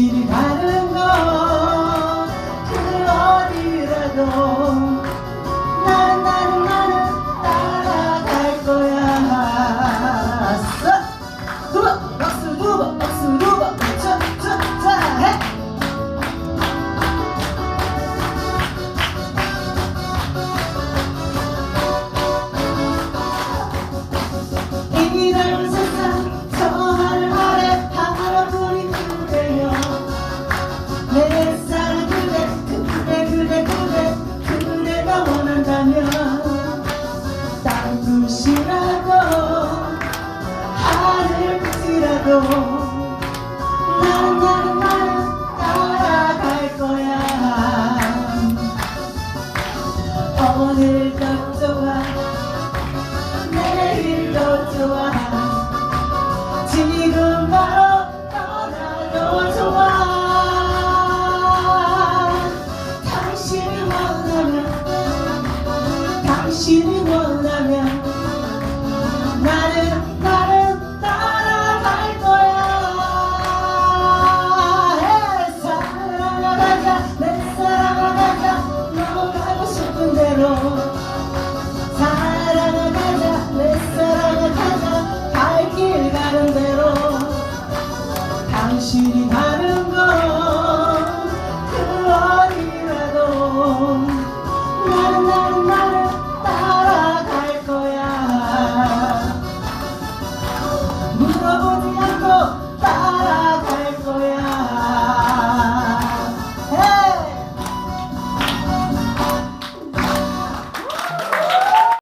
당신이 가는 곳그 어디라도. 나는 나는 나는 따라갈 거야. 싹 두번 박수 두번 박수 두번. 차차차 해. 이런 세상 끝이라도 나는 나는 따라갈 거야. 오늘도 좋아 내일도 좋아 사랑을 가자 내 사랑을 가자 갈 길 가는 대로 당신이